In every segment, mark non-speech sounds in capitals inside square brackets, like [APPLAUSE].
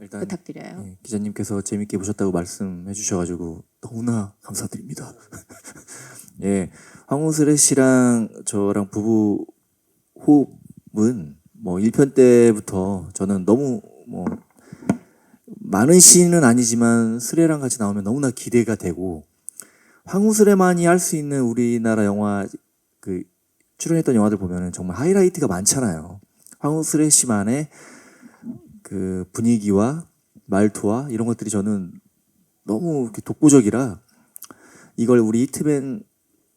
일단 부탁드려요. 예, 기자님께서 재밌게 보셨다고 말씀해 주셔가지고 너무나 감사드립니다. [LAUGHS] 예, 황우슬의 씨랑 저랑 부부 호흡은 뭐 1편 때부터 저는 너무 뭐 많은 시는 아니지만 스레랑 같이 나오면 너무나 기대가 되고 황우슬에만이 할 수 있는 우리나라 영화 그 출연했던 영화들 보면은 정말 하이라이트가 많잖아요. 황우슬의 씨만의 그 분위기와 말투와 이런 것들이 저는 너무 독보적이라 이걸 우리 히트맨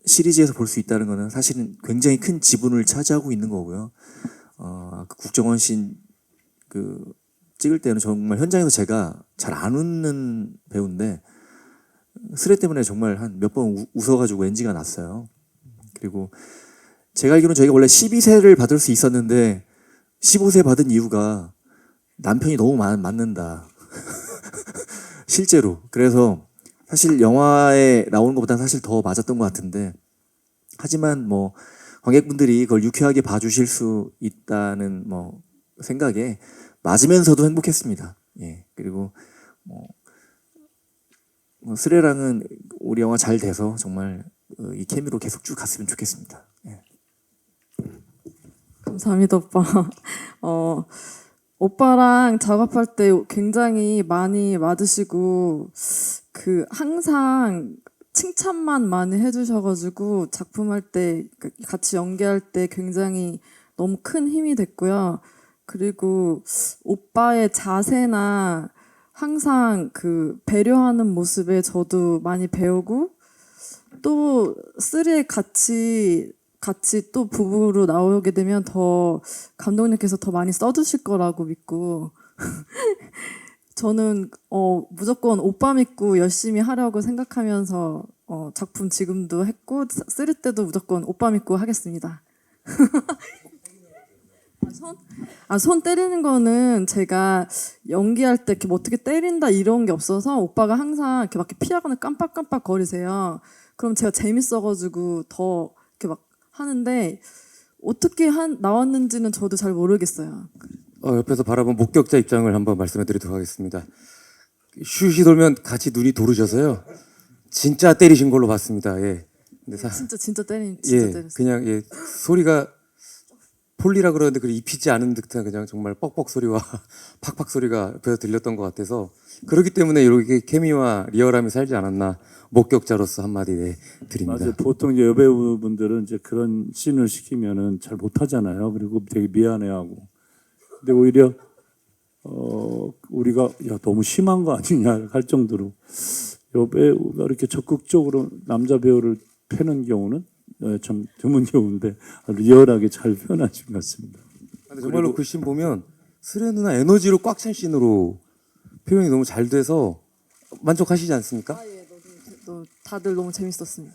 시리즈에서 볼 수 있다는 거는 사실은 굉장히 큰 지분을 차지하고 있는 거고요. 어, 그 국정원 씬그 찍을 때는 정말 현장에서 제가 잘 안 웃는 배우인데 스레 때문에 정말 한 몇 번 웃어가지고 NG가 났어요. 그리고 제가 알기로는 저희가 원래 12세를 받을 수 있었는데 15세 받은 이유가 남편이 너무 많, 맞는다. [LAUGHS] 실제로. 그래서 사실 영화에 나오는 것보다 사실 더 맞았던 것 같은데 하지만 뭐 관객분들이 그걸 유쾌하게 봐주실 수 있다는 뭐 생각에 맞으면서도 행복했습니다. 예 그리고 뭐, 뭐 스레랑은 우리 영화 잘 돼서 정말 어, 이 케미로 계속 쭉 갔으면 좋겠습니다. 예. 감사합니다, 오빠. [LAUGHS] 어, 오빠랑 작업할 때 굉장히 많이 맞으시고, 그, 항상 칭찬만 많이 해주셔가지고, 작품할 때, 그 같이 연기할 때 굉장히 너무 큰 힘이 됐고요. 그리고 오빠의 자세나 항상 그 배려하는 모습에 저도 많이 배우고, 또 쓰리에 같이 같이 또 부부로 나오게 되면 더 감독님께서 더 많이 써주실 거라고 믿고 [LAUGHS] 저는 어 무조건 오빠 믿고 열심히 하려고 생각하면서 어 작품 지금도 했고 쓰리 때도 무조건 오빠 믿고 하겠습니다. [LAUGHS] 아, 손? 아, 손 때리는 거는 제가 연기할 때 이렇게 뭐 어떻게 때린다 이런 게 없어서 오빠가 항상 이렇게 막 피하거나 깜빡깜빡 거리세요. 그럼 제가 재밌어가지고 더 하는데 어떻게 한 나왔는지는 저도 잘 모르겠어요. 어, 옆에서 바라본 목격자 입장을 한번 말씀해 드리도록 하겠습니다. 슛이 돌면 같이 눈이 도르셔서요. 진짜 때리신 걸로 봤습니다. 예. 근데 사, 진짜 진짜 때린 진짜 예, 때렸어요. 그냥 예, 소리가 폴리라 그러는데 그 입히지 않은 듯한 그냥 정말 뻑뻑 소리와 [LAUGHS] 팍팍 소리가 옆에서 들렸던 것 같아서 그렇기 때문에 이렇게 케미와 리얼함이 살지 않았나 목격자로서 한마디 네, 드립니다. 맞아요. 보통 이제 여배우분들은 이제 그런 씬을 시키면은 잘 못하잖아요. 그리고 되게 미안해하고. 근데 오히려 어 우리가 야 너무 심한 거 아니냐 할 정도로 여배우가 이렇게 적극적으로 남자 배우를 패는 경우는 어, 참 드문 경우인데 아주 리얼하게 잘 표현하신 것 같습니다. 근데 정말로 그 씬 보면 스레 누나 에너지로 꽉 찬 씬으로 표현이 너무 잘 돼서 만족하시지 않습니까? 또 다들 너무 재밌었습니다.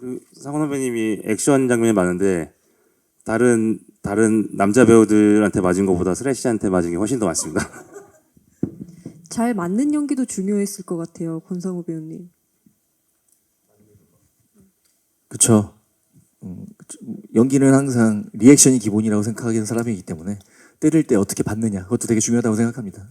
그 상원 선배님이 액션 장면이 많은데 다른 다른 남자 배우들한테 맞은 것보다 스레 씨한테 맞은 게 훨씬 더 많습니다. 잘 맞는 연기도 중요했을 것 같아요, 권상우 배우님. 그쵸. 음. 연기는 항상 리액션이 기본이라고 생각하는 사람이기 때문에 때릴 때 어떻게 받느냐 그것도 되게 중요하다고 생각합니다.